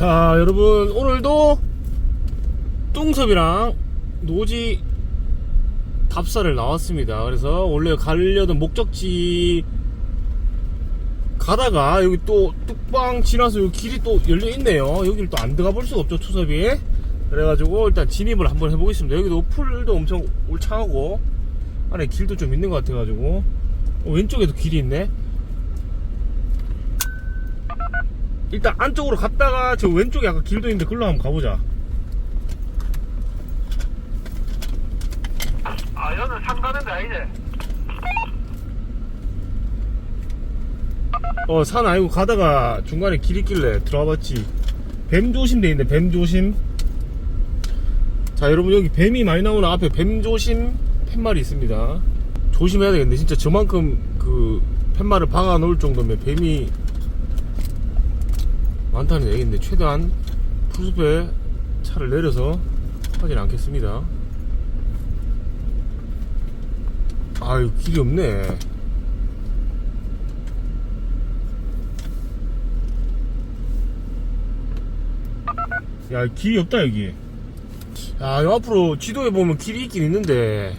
자 여러분 오늘도 뚱섭이랑 노지 답사를 나왔습니다. 그래서 원래 가려던 목적지 가다가 여기 또 뚝방 지나서 여기 길이 또 열려있네요. 여기를 또 안 들어가 볼 수가 없죠 투섭이. 그래가지고 일단 진입을 한번 해보겠습니다. 여기도 풀도 엄청 울창하고 안에 길도 좀 있는 것 같아가지고. 어, 왼쪽에도 길이 있네 일단 안쪽으로 갔다가 저 왼쪽에 아까 길도 있는데 글로 한번 가보자. 아, 여는 산 가는 데 아니지? 어 산 아니고 가다가 중간에 길 있길래 들어와 봤지. 뱀 조심 돼 있네 뱀 조심. 자 여러분 여기 뱀이 많이 나오는 앞에 뱀 조심 팻말이 있습니다. 조심해야 되겠네. 진짜 저만큼 그 팻말을 박아 놓을 정도면 뱀이 많다는 얘기인데 최대한 풀숲에 차를 내려서 하진 않겠습니다. 아유 길이 없네. 야 길이 없다 여기. 야 요 앞으로 지도에 보면 길이 있긴 있는데.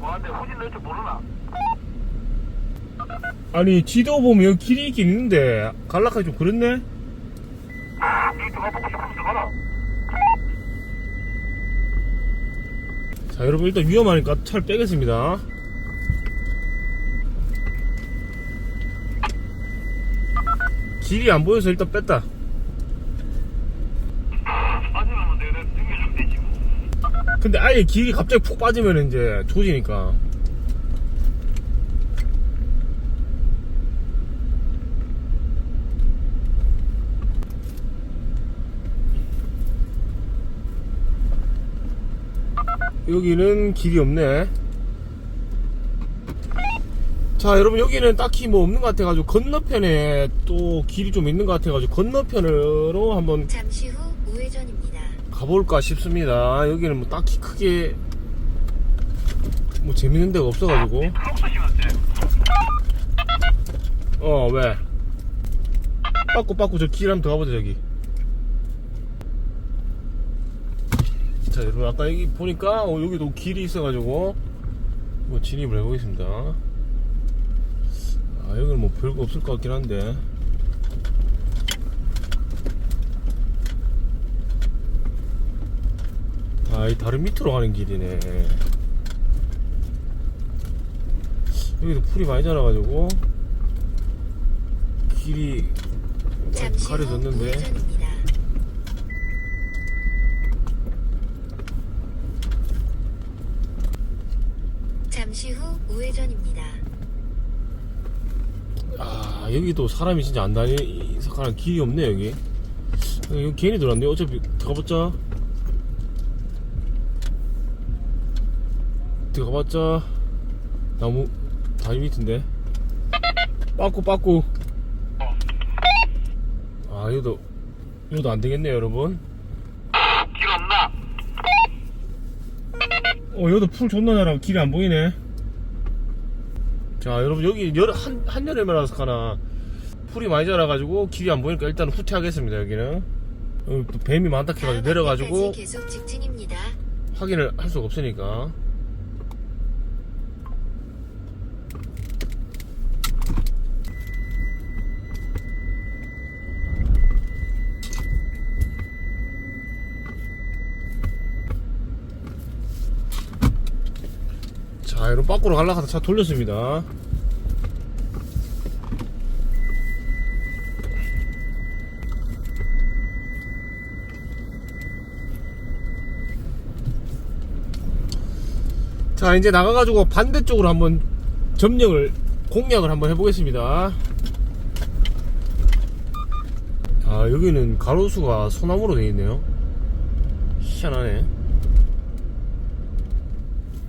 뭐한테 후진 낼줄 모르나? 아니 지도 보면 여기 길이 있긴 있는데 갈락하기 좀 그렇네 니 들어가보고 싶으면 들어가라. 자 여러분 일단 위험하니까 차를 빼겠습니다. 길이 안 보여서 일단 뺐다. 근데 아예 길이 갑자기 푹 빠지면 이제 조지니까 여기는 길이 없네 자 여러분 여기는 딱히 뭐 없는 것 같아가지고 건너편에 또 길이 좀 있는 것 같아가지고 건너편으로 한번 잠시 후 우회전입니다. 가볼까 싶습니다. 여기는 뭐 딱히 크게 뭐 재밌는 데가 없어가지고. 어, 왜? 빠꾸 빠꾸 저 길 한번 더 가보자, 저기. 자, 여러분, 아까 여기 보니까 어, 여기도 길이 있어가지고 뭐 진입을 해보겠습니다. 아, 여기는 뭐 별거 없을 것 같긴 한데. 아, 이 다른 밑으로 가는 길이네. 여기도 풀이 많이 자라가지고 길이 가려졌는데 우회전입니다. 아 여기도 사람이 진짜 안 다니는 길이 없네 여기. 여기 괜히 들어왔네. 어차피 들어가봤자. 들어가봤자 나무 다리 밑인데. 빠꾸 빠꾸. 아 이것도 이것도 안 되겠네 요 여러분. 길 없나? 어 여기도 풀 존나 자라 길이 안 보이네 자 여러분 여기 여, 한, 한여름이라서 가나. 풀이 많이 자라가지고 길이 안 보이니까 일단 후퇴하겠습니다 여기는. 여기 또 뱀이 많다 해가지고 내려가지고. 확인을 할 수가 없으니까 자 여러분 밖으로 하다 차 돌렸습니다. 자 이제 나가가지고 반대쪽으로 한번 점령을 공략을 한번 해보겠습니다. 아 여기는 가로수가 소나무로 되어 있네요. 희한하네.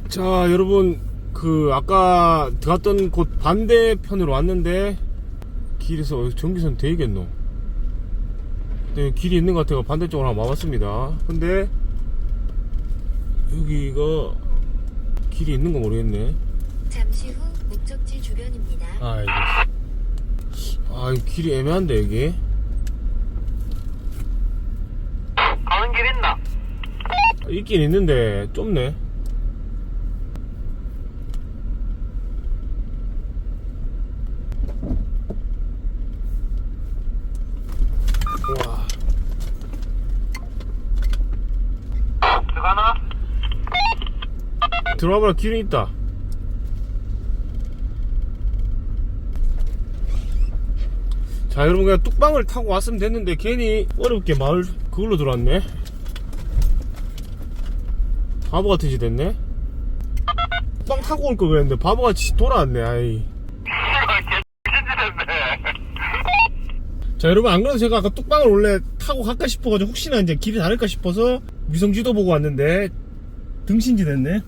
자 여러분 그 아까 들어갔던 곳 반대편으로 왔는데 길에서 전기선 되겠노? 근데 길이 있는 것 같아서 반대쪽으로 한번 와봤습니다. 근데 여기가 길이 있는 거 모르겠네. 잠시 후 목적지 주변입니다. 아이고 아 이거 길이 애매한데 여기. 길 있나? 있긴 있는데 좁네 와 들어가나? 들어와봐라. 길이 있다. 자 여러분 그냥 뚝방을 타고 왔으면 됐는데 괜히 어렵게 마을 그걸로 들어왔네. 바보같은 짓 됐네. 뚝방 타고 올걸 그랬는데 바보같이 돌아왔네 아이. 자 여러분 안 그래도 제가 아까 뚝방을 원래 타고 갈까 싶어가지고 혹시나 이제 길이 다를까 싶어서 위성지도 보고 왔는데 등신지 됐네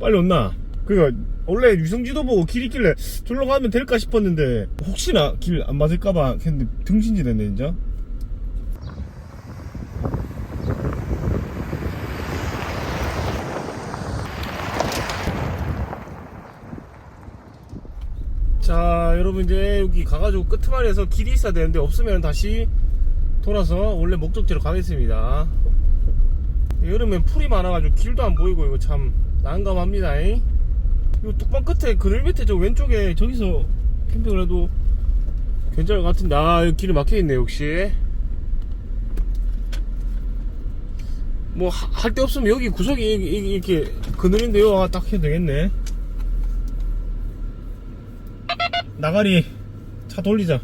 빨리 온나? 그니까 원래 위성지도 보고 길 있길래 절로 가면 될까 싶었는데 혹시나 길 안 맞을까봐 했는데 등신지 됐네 진짜? 자 여러분 이제 여기 가가지고 끄트머리에서 길이 있어야 되는데 없으면 다시 돌아서 원래 목적지로 가겠습니다. 여름엔 풀이 많아가지고 길도 안 보이고 이거 참 난감합니다 이 이거 뚝방 끝에 그늘 밑에 저 왼쪽에 저기서 캠핑을 해도 괜찮을 것 같은데. 아 여기 길이 막혀있네 역시. 뭐 할 데 없으면 여기 구석이 이렇게 그늘인데요. 아, 딱 해도 되겠네. 나가리 차 돌리자.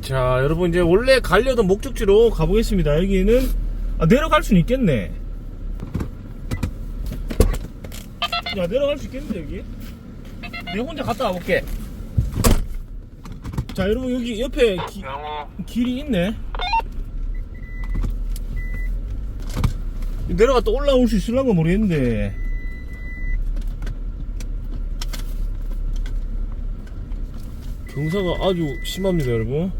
자 여러분 이제 원래 가려던 목적지로 가보겠습니다. 여기는 아 내려갈 수는 있겠네. 야 내려갈 수 있겠는데 여기? 내가 혼자 갔다 와볼게. 자 여러분 여기 옆에 기-. 길이 있네. 내려갔다 올라올 수 있을란가 모르겠는데. 경사가 아주 심합니다 여러분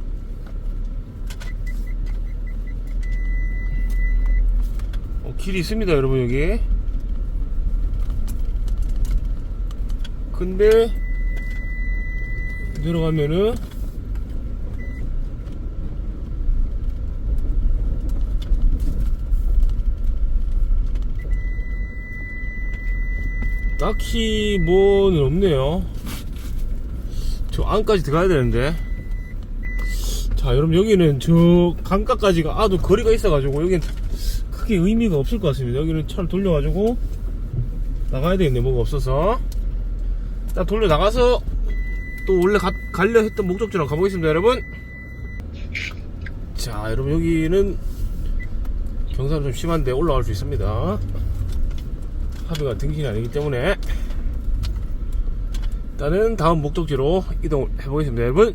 길이 있습니다 여러분 여기. 근데 내려가면은 딱히 뭐는 없네요. 저 안까지 들어가야 되는데. 자 여러분 여기는 저 강가까지가 아주 거리가 있어 가지고 여기는 크게 의미가 없을 것 같습니다. 여기는 차를 돌려 가지고 나가야 되겠네 뭐가 없어서. 딱 돌려 나가서 또 원래 가, 가려 했던 목적지로 가보겠습니다 여러분. 자 여러분 여기는 경사는 좀 심한데 올라갈 수 있습니다. 하비가 등신이 아니기 때문에. 일단은 다음 목적지로 이동을 해보겠습니다 여러분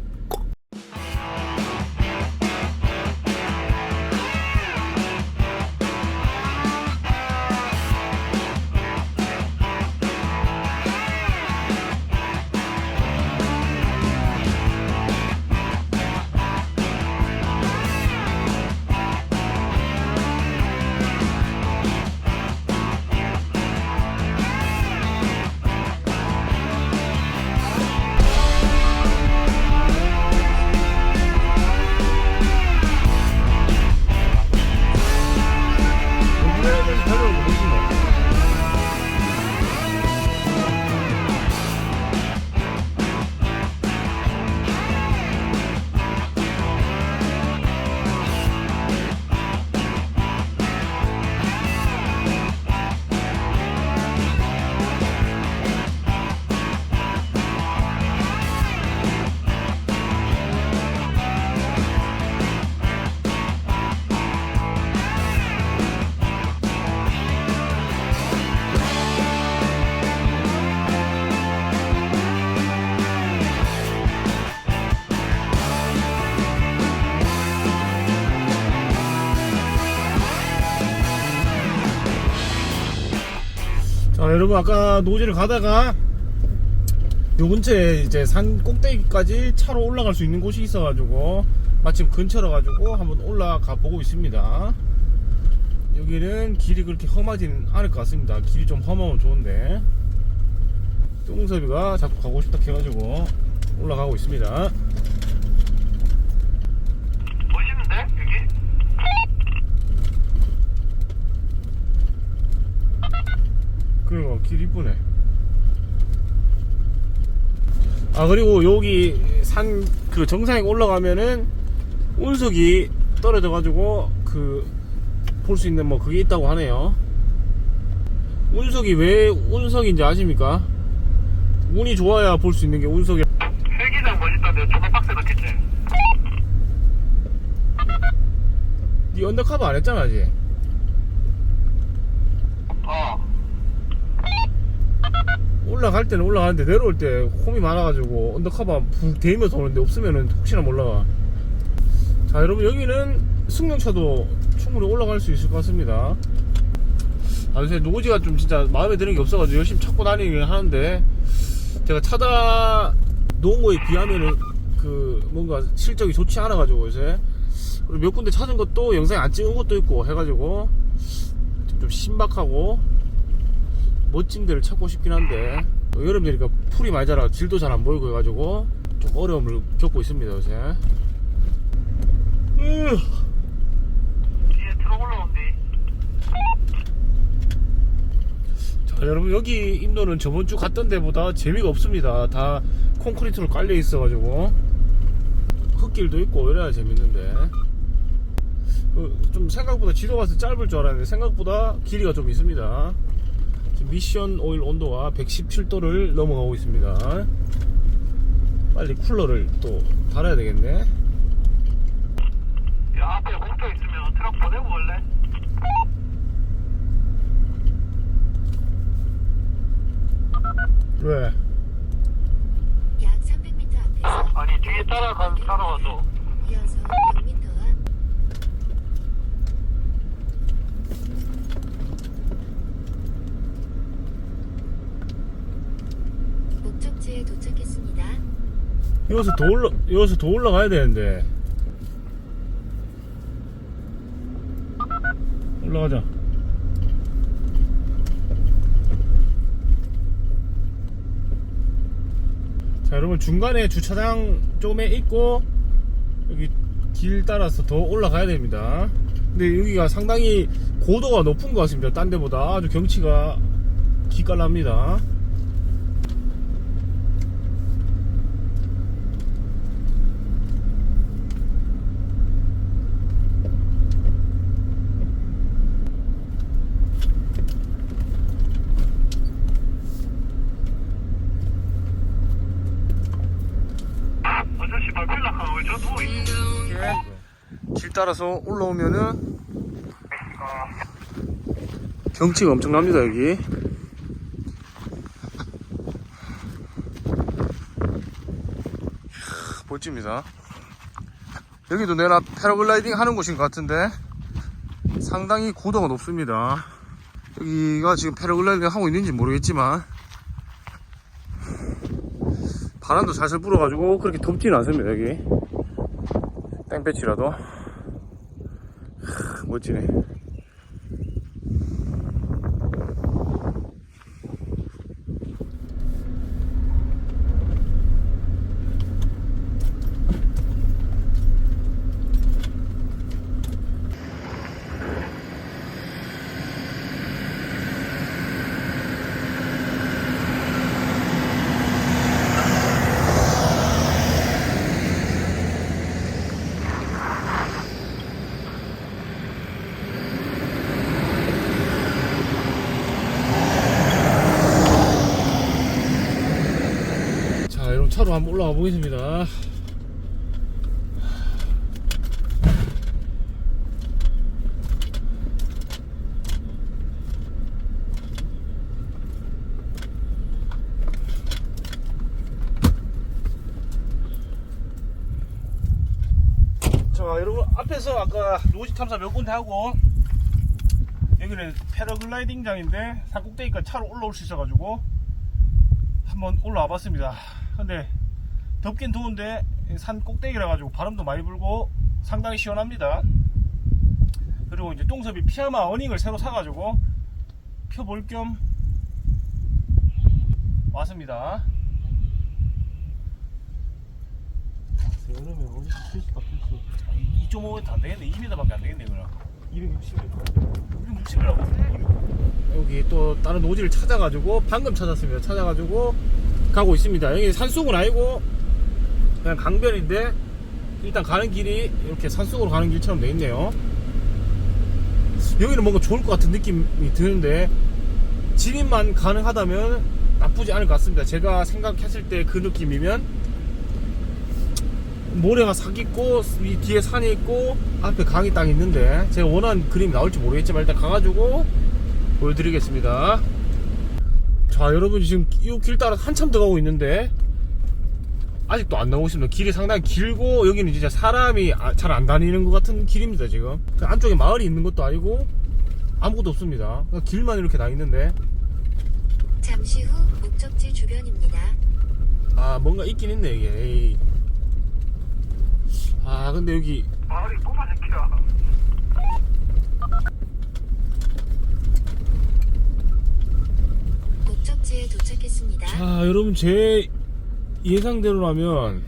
여러분 아까 노지를 가다가 요 근처에 이제 산 꼭대기까지 차로 올라갈 수 있는 곳이 있어가지고 마침 근처라 가지고 한번 올라가 보고 있습니다. 여기는 길이 그렇게 험하진 않을 것 같습니다. 길이 좀 험하면 좋은데. 뚱섭이가 자꾸 가고 싶다 해가지고 올라가고 있습니다 길 이쁘네. 아 그리고 여기 산 그 정상에 올라가면은 운석이 떨어져 가지고 그 볼 수 있는 뭐 그게 있다고 하네요. 운석이 왜 운석인지 아십니까? 운이 좋아야 볼 수 있는 게 운석이. 헬기장 멋있던데 저거 빡세 넣겠지? 네 언더커버 안 했잖아 아직. 어 올라갈 때는 올라가는데 내려올 때 홈이 많아가지고 언더커버 붕 대면서 오는데 없으면은 혹시나 몰라가. 자 여러분 여기는 승용차도 충분히 올라갈 수 있을 것 같습니다. 아 요새 노지가 좀 진짜 마음에 드는 게 없어가지고 열심히 찾고 다니긴 하는데 제가 찾아 놓은 거에 비하면은 그 뭔가 실적이 좋지 않아가지고 요새 그리고 몇 군데 찾은 것도 영상에 안 찍은 것도 있고 해가지고 좀 신박하고 멋진 데를 찾고 싶긴 한데 또 여름 되니까 풀이 많이 자라 질도 잘 안 보이고 해가지고 좀 어려움을 겪고 있습니다 요새. 올라온디 자 여러분 여기 인도는 저번 주 갔던 데보다 재미가 없습니다. 다 콘크리트로 깔려 있어 가지고. 흙길도 있고 이래야 재밌는데. 어, 좀 생각보다 지도 봤을 때 짧을 줄 알았는데 생각보다 길이가 좀 있습니다 미션 오일 온도가 117도를 넘어가고 있습니다 빨리 쿨러를 또 달아야 되겠네 야 앞에 공터 있으면 트럭 보내고 올래? 왜? 약 300m 앞에서 아니 뒤에 따라가 따라와도 이어서 6m 앞 목적지에 도착했습니다. 여기서 더 올라 여기서 더 올라가야 되는데. 올라가자. 자 여러분 중간에 주차장 좀에 있고 여기 길 따라서 더 올라가야 됩니다. 근데 여기가 상당히 고도가 높은 것 같습니다. 딴 데보다. 아주 경치가 기깔납니다 아저씨 발필락하고 왜저 누워있어 길 따라서 올라오면은 경치가 엄청납니다 여기. 이야, 멋집니다. 여기도 내가 패러글라이딩 하는 곳인 것 같은데 상당히 고도가 높습니다. 여기가 지금 패러글라이딩 하고 있는지 모르겠지만 바람도 살살 불어가지고 그렇게 덥지는 않습니다 여기 땡볕이라도? 하, 멋지네 차로 한번 올라가 보겠습니다 자 여러분 앞에서 아까 노지 탐사 몇 군데 하고 여기는 패러글라이딩장인데 산 꼭대기까지 차로 올라올 수 있어가지고 한번 올라와 봤습니다. 근데 덥긴 더운데 산 꼭대기라 가지고 바람도 많이 불고 상당히 시원합니다. 그리고 이제 똥섭이 피아마 어닝을 새로 사가지고 펴볼 겸 왔습니다. 여름에 어디서 필수 필수 2.5m 안 되겠네. 2m밖에 안 되겠네 그럼. 260m 260m 여기 또 다른 노지를 찾아가지고 방금 찾았습니다. 찾아가지고 가고 있습니다. 여기 산속은 아니고 그냥 강변인데 일단 가는 길이 이렇게 산속으로 가는 길처럼 돼 있네요. 여기는 뭔가 좋을 것 같은 느낌이 드는데 진입만 가능하다면 나쁘지 않을 것 같습니다. 제가 생각했을 때 그 느낌이면 모래가 싹 있고 이 뒤에 산이 있고 앞에 강이 딱 있는데 제가 원하는 그림이 나올지 모르겠지만 일단 가가지고 보여드리겠습니다 자 여러분 지금 이길 따라 한참 더 가고 있는데 아직도 안 나오고 있습니다 길이 상당히 길고 여기는 진짜 사람이 잘 안 다니는 것 같은 길입니다 지금 그 안쪽에 마을이 있는 것도 아니고 아무것도 없습니다 그냥 길만 이렇게 나 있는데 잠시 후 목적지 주변입니다. 아 뭔가 있긴 있네 이게 에이. 아 근데 여기 마을이 또마 새끼야. 목적지에 도착했습니다. 자 여러분 제 예상대로라면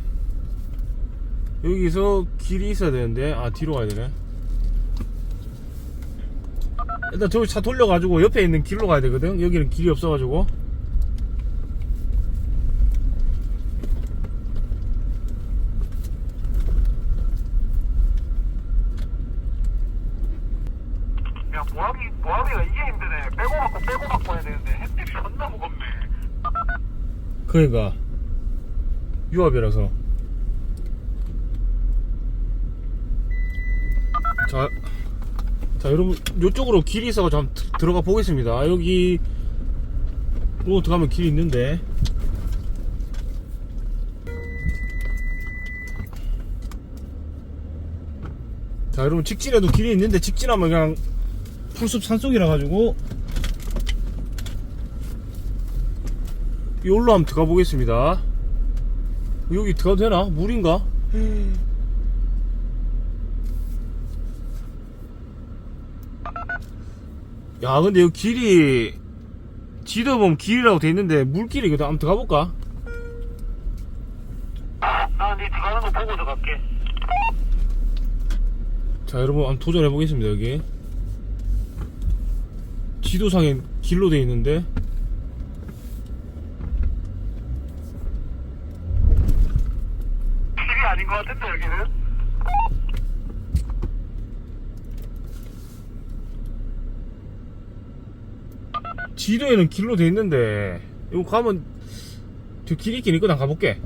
여기서 길이 있어야 되는데 아 뒤로 가야 되네. 일단 저기 차 돌려가지고 옆에 있는 길로 가야 되거든. 여기는 길이 없어가지고 야 모함이 모함이가 이게 힘드네. 빼고 받고 빼고 받고 해야 되는데 햇빛이 존나 무겁네. 그러니까. 유압이라서. 자, 자 여러분 요쪽으로 길이 한번 드- 들어가 보겠습니다. 여기 로 들어가면 길이 있는데? 자 여러분 직진에도 길이 있는데 직진하면 그냥 풀숲 산속이라 가지고 여기로 한번 들어가 보겠습니다 여기 들어가도 되나? 물인가? 야 근데 여기 길이 지도 보면 길이라고 돼 있는데 물길이거든 한번 들어가 볼까? 나네 들어가는 거 보고 들어갈게. 자 여러분 한번 도전해 보겠습니다 여기 지도상에 길로 돼 있는데 길이 아닌 것 같은데 여기는. 지도에는 길로 돼 있는데 이거 가면 저 길이 있긴 있거든 가볼게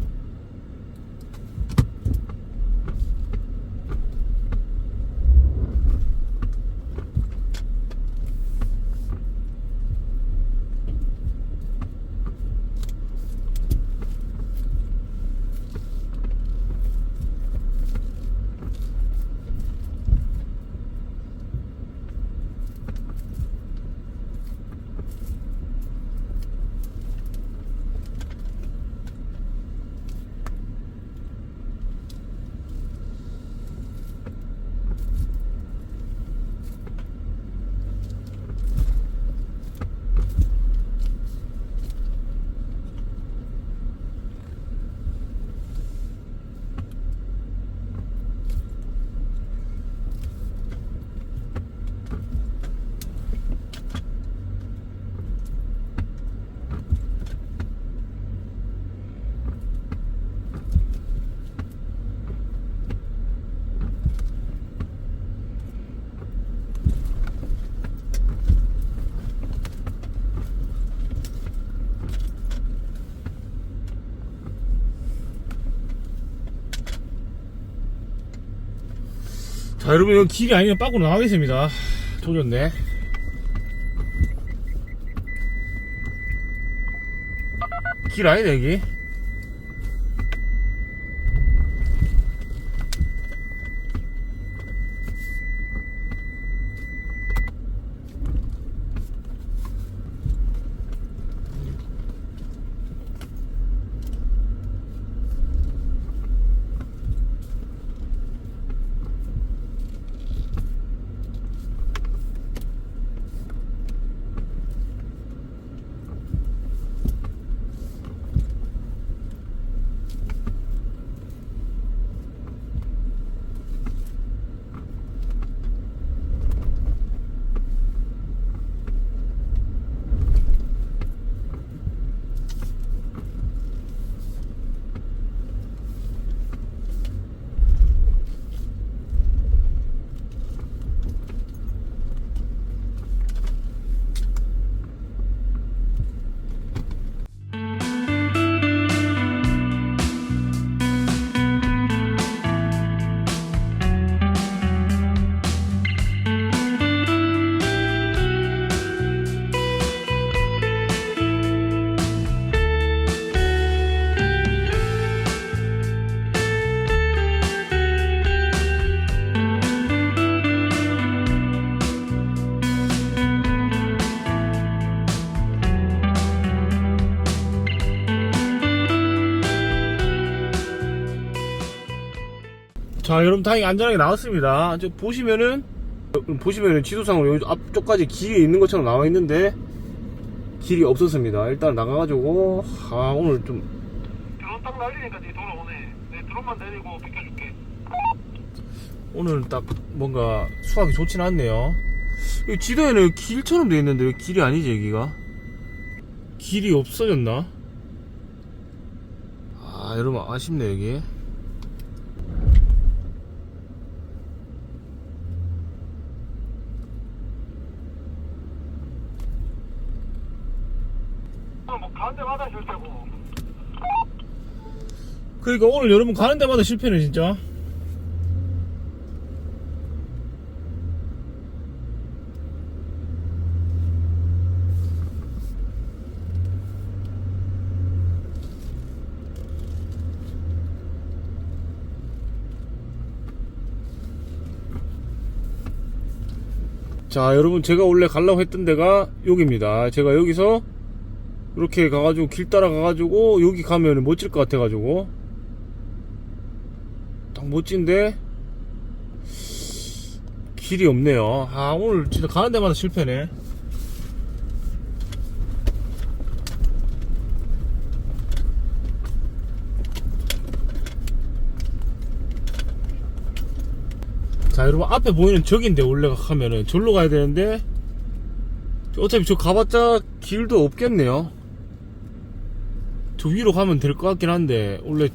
자 여러분 여기 길이 아니면 밖으로 나가겠습니다. 조졌네 길 아니네 여기 자 여러분 다행히 안전하게 나왔습니다. 저 보시면은 어, 보시면은 지도상으로 여기 앞쪽까지 길이 있는 것처럼 나와 있는데 길이 없었습니다. 일단 나가가지고 아 오늘 좀. 드론 딱 날리니까 니 돌아오네. 내 드론만 내리고 비켜줄게. 오늘 딱 뭔가 수학이 좋진 않네요. 여기 지도에는 길처럼 돼 있는데 왜 길이 아니지 여기가? 길이 없어졌나? 아 여러분 아쉽네 여기 오늘 뭐 가운데마다 줄 테고 그러니까 오늘 여러분 가는 데마다 실패네 진짜. 자 여러분 제가 원래 가려고 했던 데가 여기입니다. 제가 여기서 이렇게 가가지고 길 따라 가가지고 여기 가면 멋질 것 같아가지고. 딱 멋진데? 길이 없네요. 아 오늘 진짜 가는 데마다 실패네. 자 여러분 앞에 보이는 저긴데 원래 가면은 절로 가야 되는데 어차피 저 가봤자 길도 없겠네요. 저 위로 가면 될 것 같긴 한데 원래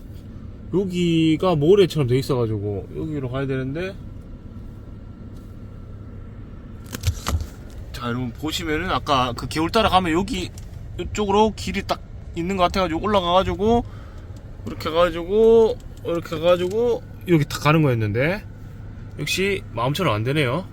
여기가 모래처럼 돼 있어가지고 여기로 가야 되는데. 자 여러분 보시면은 아까 그 개울 따라 가면 여기 이쪽으로 길이 딱 있는 것 같아가지고 올라가가지고 이렇게 가가지고 이렇게 가가지고 여기 딱 가는 거였는데. 역시 마음처럼 안 되네요